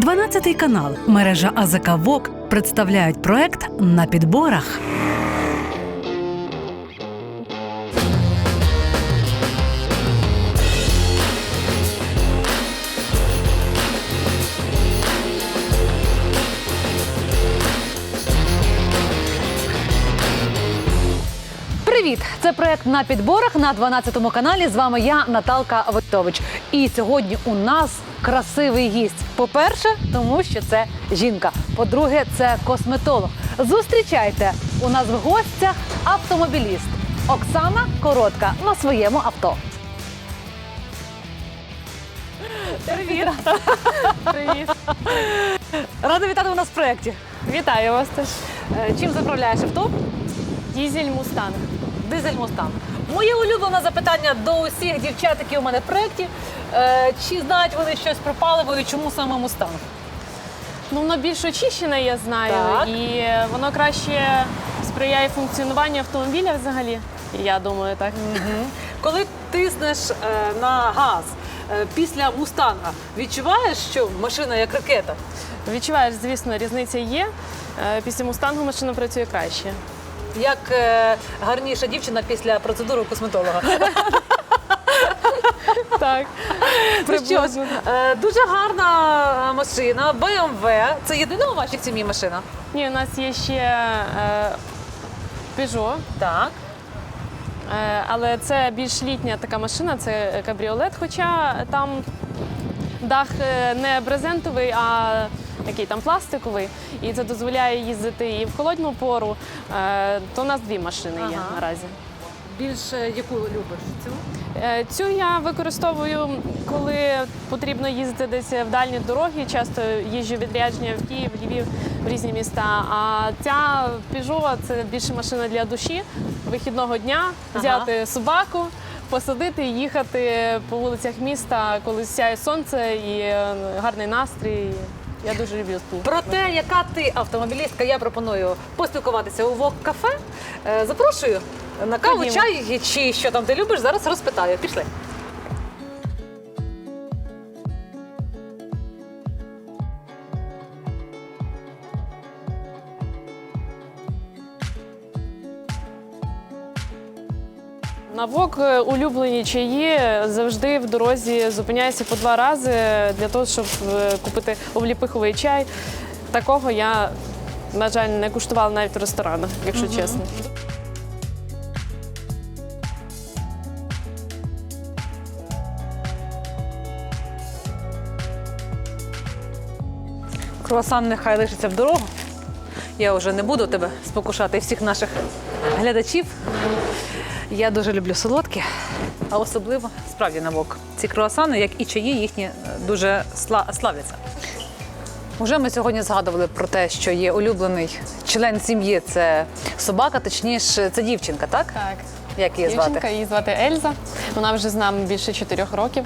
12 канал, мережа АЗК ВОК представляють проект на підборах. Привіт! Це проект на підборах на 12 каналі. З вами я, Наталка Войтович. І сьогодні у нас красивий гість. По-перше, тому що це жінка. По-друге, це косметолог. Зустрічайте у нас в гостях автомобіліст Оксана Коротка на своєму авто. Привіт! Привіт. Рада вітати у нас в проєкті. Вітаю вас теж. Е, Чим заправляєш авто? Дізель Мустанг. Дизель Мустанг. Моє улюблене запитання до усіх дівчат, які у мене в проєкті. Е, Чи знають вони щось про паливо і чому саме Мустанг? Ну, воно більш очищене, я знаю, Так. і воно краще сприяє функціонуванню автомобіля взагалі. Я думаю, так. Коли тиснеш е, на газ е, після Мустанга, відчуваєш, що машина як ракета? Відчуваєш, звісно, різниця є. Е, Після мустангу машина працює краще. Як е, гарніша дівчина після процедури у косметолога. Так. Ну що ж, е, дуже гарна машина, BMW. Це єдина у вашій сім'ї машина? Ні, у нас є ще е, Peugeot, Так. е, але це більш літня така машина, це кабріолет, хоча там дах е, не брезентовий, а який там пластиковий, і це дозволяє їздити і в холодну пору. Е, То у нас дві машини є Ага. наразі. Більше яку любиш? Цю? Е, Цю я використовую, коли потрібно їздити десь в дальні дороги. Часто їжджу відрядження в Київ, Львів, в різні міста. А ця Peugeot – це більше машина для душі, вихідного дня, Ага. взяти собаку. Посадити і їхати по вулицях міста, коли сяє сонце і е, гарний настрій. Я дуже люблю спілкуватися. Про те, яка ти автомобілістка, я пропоную поспілкуватися у Вок кафе. Е, Запрошую на каву, Ходімо. чай чи що там ти любиш. Зараз розпитаю. Пішли. На вок е, улюблені чаї завжди в дорозі зупиняюся по два рази для того, щоб е, купити обліпиховий чай. Такого я, на жаль, не куштувала навіть в ресторанах, якщо чесно. Круасан нехай лишиться в дорогу. Я вже не буду тебе спокушати і всіх наших глядачів. Я дуже люблю солодкі, а особливо справді на вок. Ці круасани, як і чаї, їхні е, дуже сла- славляться. Уже ми сьогодні згадували про те, що є улюблений член сім'ї це собака, точніше, це дівчинка, так? Так. Як її звати? Дівчинка, її звати Ельза. Вона вже з нами більше чотирьох років.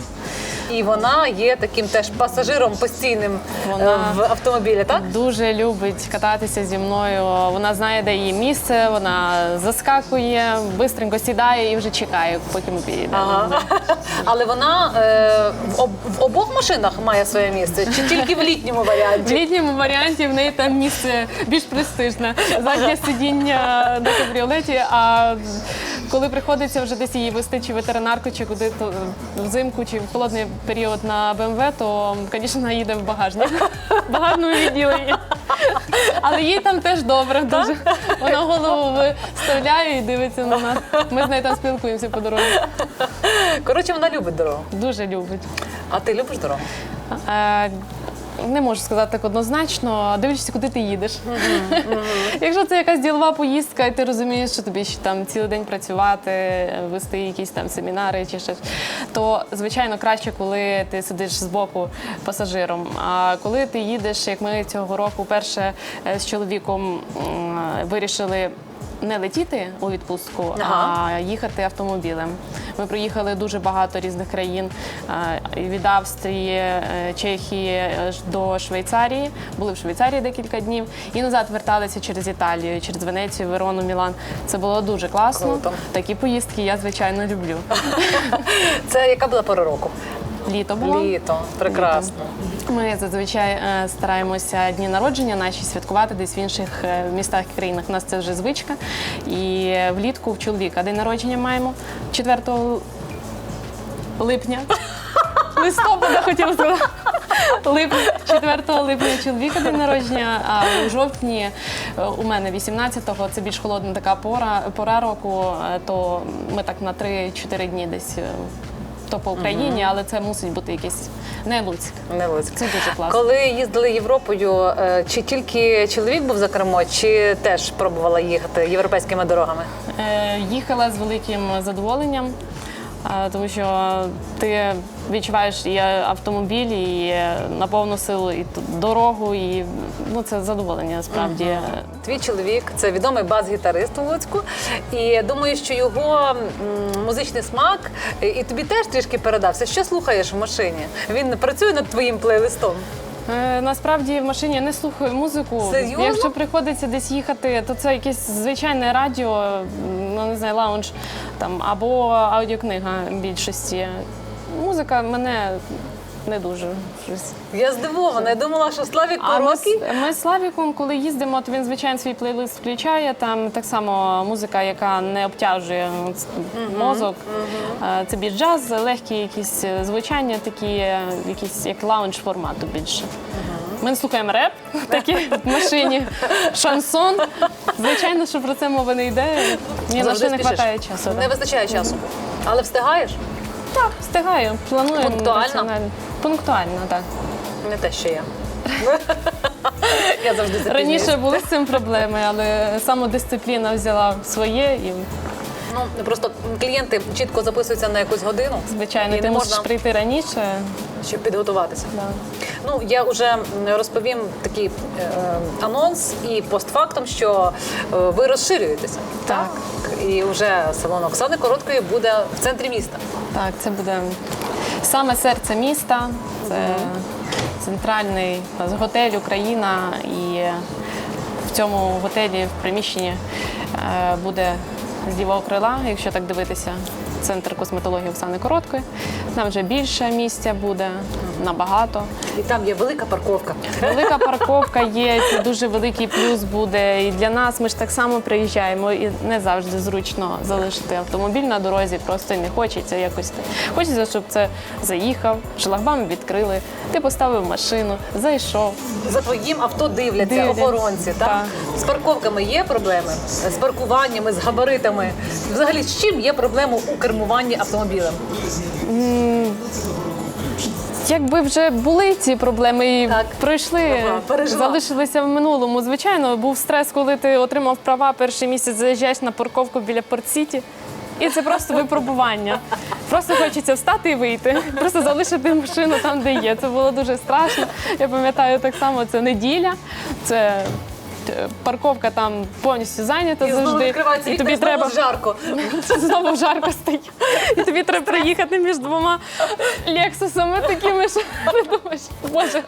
І вона є таким теж пасажиром постійним Вона- е, в автомобілі, так? Дуже любить кататися зі мною. Вона знає, де її місце, вона заскакує, бистренько сідає і вже чекає, поки ми підійдемо. Ага. Але вона е, в, об, в обох машинах має своє місце, чи тільки в літньому варіанті? В літньому варіанті в неї там місце більш престижне. Заднє сидіння на кабріолеті. А коли приходиться вже десь її вести чи ветеринарку, чи куди то взимку, чи в холодний період на БМВ, то, звісно, вона їде в багажник. Багажному відділенні. Але їй там теж добре. Дуже. Вона голову виставляє і дивиться на нас. Ми з нею там спілкуємося по дорозі. Коротше, вона любить дорогу. Дуже любить. А ти любиш дорогу? Е, Не можу сказати так однозначно, дивлячись, куди ти їдеш. Якщо це якась ділова поїздка, і ти розумієш, що тобі ще там цілий день працювати, вести якісь там семінари чи щось, то звичайно краще, коли ти сидиш збоку пасажиром. А коли ти їдеш, як ми цього року перше е, з чоловіком вирішили. Не летіти у відпустку, Ага. а їхати автомобілем. Ми проїхали дуже багато різних країн е, від Австрії, е, Чехії до Швейцарії. Були в Швейцарії декілька днів і назад верталися через Італію, через Венецію, Верону, Мілан. Це було дуже класно. Круто. Такі поїздки я звичайно люблю. Це яка була пора року? Літо було. Літо, прекрасно. Ми зазвичай е, стараємося дні народження наші святкувати десь в інших е, містах і країнах. У нас це вже звичка. І влітку в чоловіка день народження маємо 4 липня. Листопада хотіла сказати. Липня, 4 липня чоловіка день народження, а у жовтні е, у мене 18-го, це більш холодна така пора, пора року, то ми так на 3-4 дні десь. То по Україні, але це мусить бути якийсь не Луцьк. Не Луцьк. Це дуже класно. Коли їздили Європою, е, чи тільки чоловік був за кермо, чи теж пробувала їхати європейськими дорогами? Е, Їхала з великим задоволенням, тому що ти відчуваєш і автомобіль, і на повну силу, і дорогу, і ну це задоволення справді. Твій чоловік це відомий бас-гітарист у Луцьку, і думаю, що його музичний смак і тобі теж трішки передався. Що слухаєш в машині? Він працює над твоїм плейлистом. Е, Насправді в машині я не слухаю музику. Серйозно? Якщо приходиться десь їхати, то це якесь звичайне радіо, ну не знаю, лаунж там або аудіокнига в більшості. Музика мене не дуже щось. Я здивована. Я думала, що Славік А ми, з- ми з Славіком, коли їздимо, то він звичайно свій плейлист включає. Там так само музика, яка не обтяжує ц- мозок. Е, Це більш джаз, легкі якісь е, звучання, такі, е, якісь як лаунж формату більше. Ми слухаємо реп, такі в машині, шансон. Звичайно, що про це мова не йде. Ні, на що не вистачає часу. Не вистачає часу. Але встигаєш? Так, встигаю, планую. Пунктуально? Пунктуально, так. Не те, що я. Я завжди запізнююсь. Раніше були з цим проблеми, але самодисципліна взяла своє і, Ну просто клієнти чітко записуються на якусь годину, звичайно, І ти можна- прийти раніше. щоб підготуватися. Да. Ну я вже розповім такий е, анонс і постфактум, що е, ви розширюєтеся. Так. І вже салон Оксани Короткої буде в центрі міста. Так, це буде саме серце міста, це центральний нас готель Україна, і в цьому готелі в приміщенні е, буде з лівого крила, якщо так дивитися, центр косметології Оксани Короткої. Там вже більше місця буде набагато. І там є велика парковка. Велика парковка є, це дуже великий плюс буде. І для нас ми ж так само приїжджаємо, і не завжди зручно залишити автомобіль на дорозі, просто не хочеться якось. Хочеться, щоб це заїхав, шлагбаум відкрили, ти поставив машину, зайшов. За твоїм авто дивляться, Дивляться. охоронці. Так? Так. З парковками є проблеми, з паркуваннями, з габаритами. Взагалі, з чим є проблема у кермуванні автомобілем? Якби вже були ці проблеми і Так. пройшли, Ага, пережила. залишилися в минулому. Звичайно, був стрес, коли ти отримав права перший місяць, заїжджаєш на парковку біля Порт-Сіті. І це просто випробування. Просто хочеться встати і вийти, просто залишити машину там, де є. Це було дуже страшно. Я пам'ятаю так само, це неділя, це парковка там повністю зайнята І знову завжди. І тобі і знову треба жарко. Знову жарко стає. І тобі треба проїхати між двома лексусами такими, що ти думаєш, боже,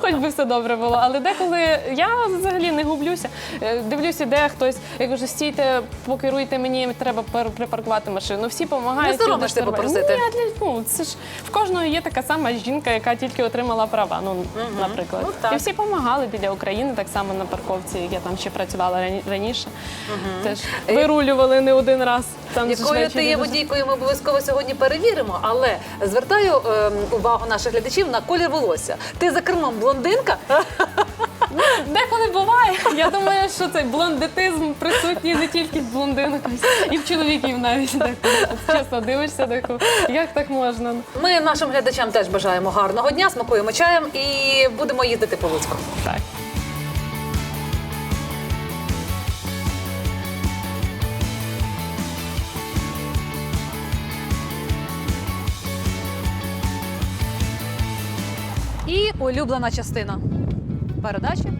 хоч би все добре було. Але деколи я взагалі не гублюся. Е, Дивлюся, де хтось. Я кажу, стійте, покеруйте мені, треба припаркувати машину. Всі допомагають. Не соромишся попросити? Ні, для- ну, це ж в кожного є така сама жінка, яка тільки отримала права. Ну, наприклад. Ну. І всі допомагали біля України, так само на парковці. Я там ще працювала рані- раніше. Теж вирулювали не один раз. Там Якою ти є водійкою, ми обов'язково сьогодні перевіримо, але звертаю ем, увагу наших глядачів на колір волосся. Ти за кермом блондинка? Деколи буває. Я думаю, що цей блондитизм присутній не тільки в блондинок, і в чоловіків навіть. деколи. Чесно дивишся, деколи. як так можна? Ми нашим глядачам теж бажаємо гарного дня, смакуємо чаєм і будемо їздити по Луцьку. Так. Улюблена частина передачі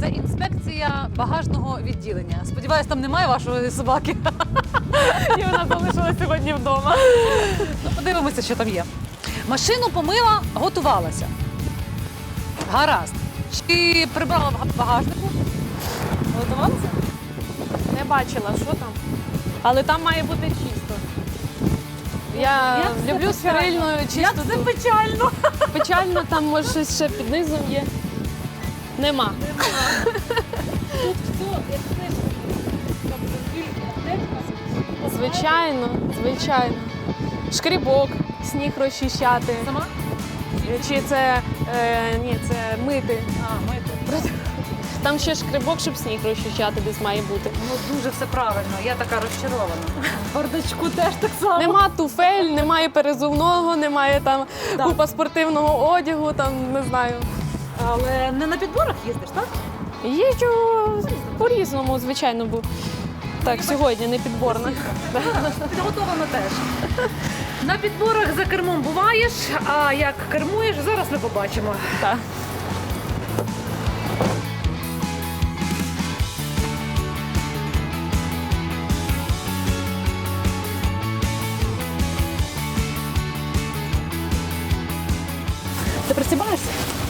це інспекція багажного відділення. Сподіваюсь, там немає вашої собаки. І вона залишилась сьогодні вдома. Ну, подивимося, що там є. Машину помила, готувалася. Гаразд. Чи прибрала в багажнику? Готувалася? Не бачила, що там. Але там має бути чисто. Я, люблю стерильну, чистоту. печально. Печально, там може щось ще під низом є. Нема. Звичайно, звичайно. Шкрібок, сніг розчищати. Сама? Чи це е, ні, це мити. А, мити. Там ще шкрибок, щоб сніг розчищати, десь має бути. Ну дуже все правильно. Я така розчарована. В бардачку теж так само. Нема туфель, немає перезувного, немає там Да. купа спортивного одягу, там не знаю. Але не на підборах їздиш, так? Їжджу по-різному, звичайно, бо так, сьогодні не підборна. Підготовлена теж. На підборах за кермом буваєш, а як кермуєш, зараз ми побачимо. Так.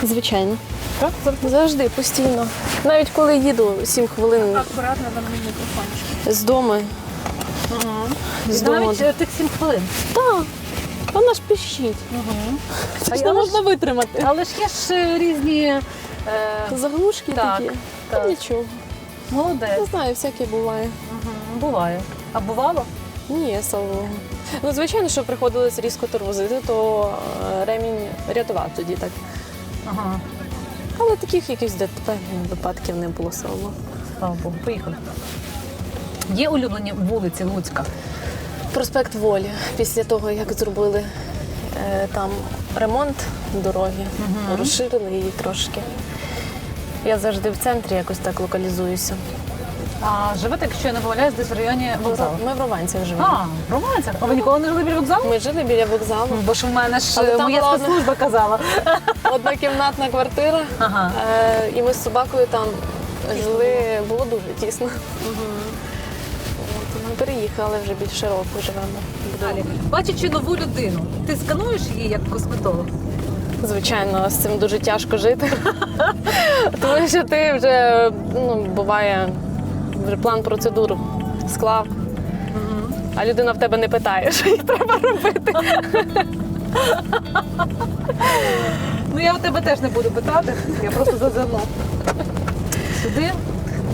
Звичайно. Так? Завжди, постійно. Навіть коли їду 7 хвилин Акуратно мені мікрофончик. з дому. З дому. Навіть е, тих 7 хвилин. Так, вона ж пищить. А Це ж не можна витримати. Але ж є ж е, різні. Е, Заглушки Так, такі. так. Та нічого. Не знаю, всяке буває. Мгм, Буває. А бувало? Ні, слава Богу. Ну, звичайно, що приходилось різко тормозити, то е, ремінь рятував тоді так. Ага. Але таких якихось ДТП випадків не було, слава Богу. Слава Богу. Поїхали. Є улюблені вулиці Луцька. Проспект Волі. Після того, як зробили е, там ремонт дороги, розширили її трошки. Я завжди в центрі якось так локалізуюся. А живете, якщо я не помиляюсь, десь в районі вокзалу. Ми в Рованцях живемо. А, в Романцях. А ви ніколи не жили біля вокзалу? Ми жили біля вокзалу. Бо ж в мене ж Але е, там моя була спецслужба казала. Однокімнатна квартира. Ага. Е, і ми з собакою там жили, було дуже тісно. От, ми переїхали вже більше року живемо. Далі. Бачачи нову людину, ти скануєш її як косметолог? Звичайно, з цим дуже тяжко жити. Тому що ти вже ну, буває вже план процедур склав. А людина в тебе не питає, що їй треба робити. Ну я в тебе теж не буду питати, я просто зазирну. Сюди.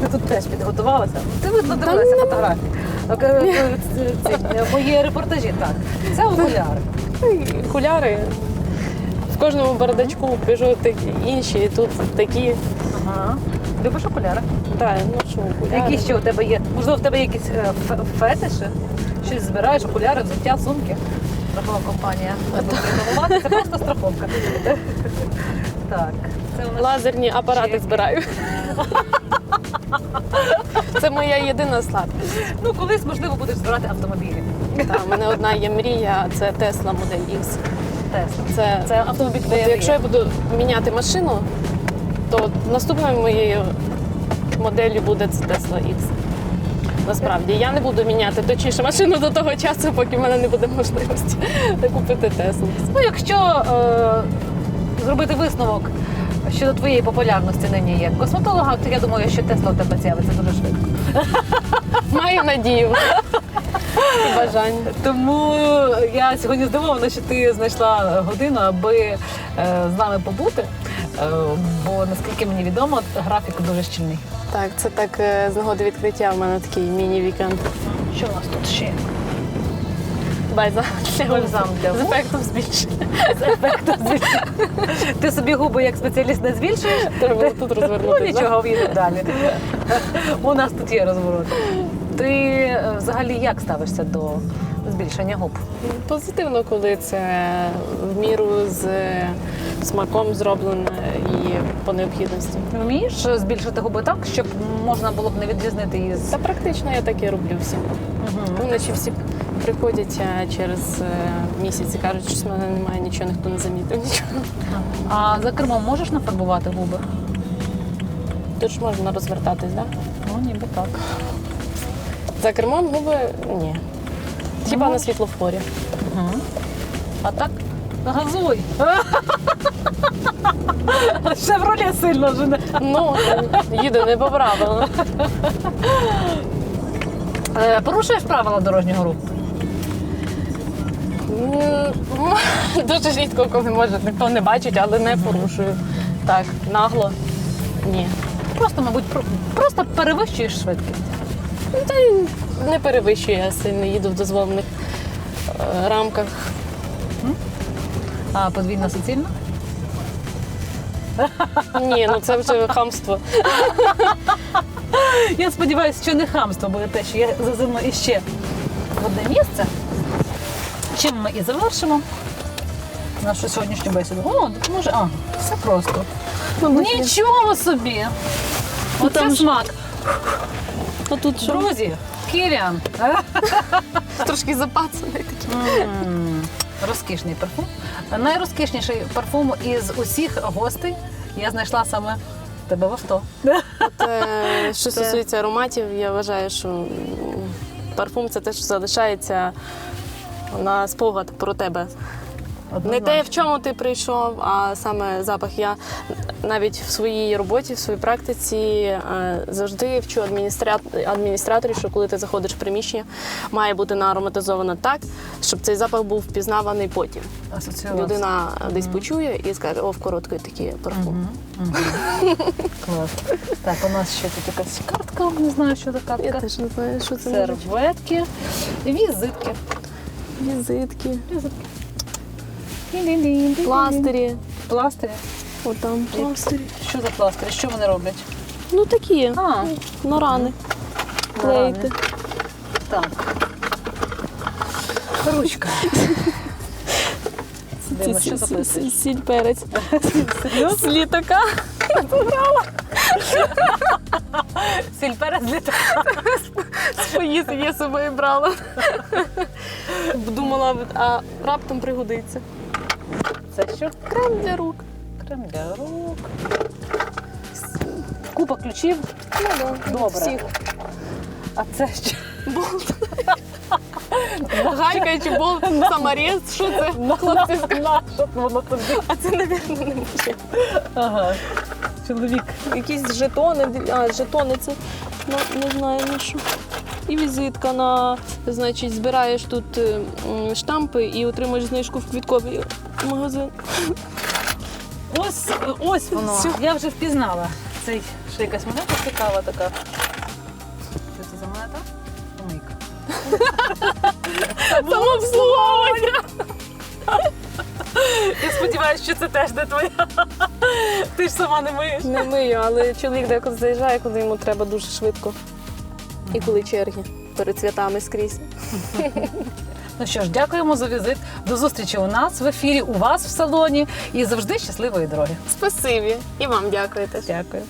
Ти тут теж підготувалася. Ти видно дивилася фотографії. Так, е, е, е, Мої репортажі, так. Це окуляри. Окуляри. В кожному бардачку такі інші, тут такі. Ага. Любиш окуляри? Так, ну що, окуляри. Які ще у тебе є? Можливо, в тебе є якісь е, фе- фетиші? Щось збираєш, окуляри, взуття, сумки? Страхова компанія. Не буду рекламувати, Це просто страховка. Так. Це у нас Лазерні апарати Чи- збираю. Це моя єдина слабкість. Ну, колись, можливо, будеш збирати автомобілі. Так, у мене одна є мрія, це Tesla Model X. Тесла. Це, Це автомобіль от якщо я буду міняти машину, то наступною моєю моделлю буде це Tesla X. Насправді я не буду міняти точніше машину до того часу, поки в мене не буде можливості купити Теслу. Ну, якщо е, зробити висновок щодо твоєї популярності нині як косметолога, то я думаю, що Тесла у тебе з'явиться дуже швидко. Маю надію і бажання. Тому я сьогодні здивована, що ти знайшла годину, аби е, з нами побути. Е, бо наскільки мені відомо, графік дуже щільний. Так, це так е, з нагоди відкриття. в мене такий міні-вікенд. Що у нас тут ще? Бальзам для. Бальзам для з губ. ефектом збільшення. З ефектом збільшення. Ти собі губи як спеціаліст не збільшуєш? Треба тут Ну нічого, в'їдемо далі. У нас тут є розворот. Ти е, взагалі як ставишся до збільшення губ? Позитивно, коли це в міру з смаком зроблено і по необхідності. Вмієш збільшити губи так, щоб можна було б не відрізнити її з Та практично я так і роблю всім. Вони ще всі приходять а через е, місяць і кажуть, що з мене немає нічого, ніхто не замітив нічого. А за кермом можеш нафарбувати губи? Тут ж можна розвертатись, так? Ну, ніби так. За кермом губи ні. Хіба на світлофорі. А так? Газуй! Шевроле сильно жене. Ну, їду не по правилам. Е, Порушуєш правила дорожнього руху? М, Дуже рідко, коли може, ніхто не бачить, але не порушую. Так, нагло. Ні. Просто, мабуть, про- просто перевищуєш швидкість. Ну, Та й не перевищую, я сильно їду в дозволених е, рамках. А подвійна суцільна? Ні, ну це вже хамство. Я сподіваюся, що не хамство буде те, що я зазирну іще в одне місце. Чим ми і завершимо нашу сьогоднішню бесіду. О, допоможе. А, все просто. Нічого собі! Оце там ж- смак. А тут що? Друзі, Кіріан. Трошки запацаний такий. М, Розкішний парфум. Найрозкішніший парфум із усіх гостей я знайшла саме тебе в авто. От, е, що стосується ароматів, я вважаю, що м, парфум це те, що залишається на спогад про тебе. Не те, в чому ти прийшов, а саме запах. Я навіть в своїй роботі, в своїй практиці е, завжди вчу адміністра- адміністраторів, що коли ти заходиш в приміщення, має бути наароматизовано так, щоб цей запах був впізнаваний потім. Асоціювався. Людина десь почує і скаже, о, в короткий такий парфум. Клас. Так, у нас ще тут якась картка, не знаю, що Я картка. теж не знаю, що це. Серветки, візитки. Візитки, Пластир. Пластирі. Пластирі. О, там пластирі. Що за пластирі? Що вони роблять? Ну такі, А, на рани. Клеїти. так. Ручка. Дивимося, що записуєш. Сіль перець. З літака. Сіль перець літа. Поїсти я собою брала. Думала, а раптом пригодиться. Це що? Крем для рук. Крем для рук. Купа ключів. Ну, да. Добре. Всіх. А це що? Болт. Гайка чи болт, саморез, що це? Хлопці. На, що воно тобі? а це, мабуть, не може. Ага. Чоловік. Якісь жетони, а жетони це ну, не знаю на що. І візитка на, значить, збираєш тут е, м, штампи і отримуєш знижку в квітковий магазин. Ось, ось воно. Всю. Я вже впізнала. Це ще якась монета цікава така. Що це за монета? Мийка. Самообслуговування! Я сподіваюся, що це теж не твоя. Ти ж сама не миєш. Не мию, але чоловік деколи заїжджає, коли йому треба дуже швидко. І коли черги перед святами скрізь. Ну що ж, дякуємо за візит. До зустрічі у нас в ефірі, у вас в салоні. І завжди щасливої дороги. Спасибі. І вам дякую теж. Дякую.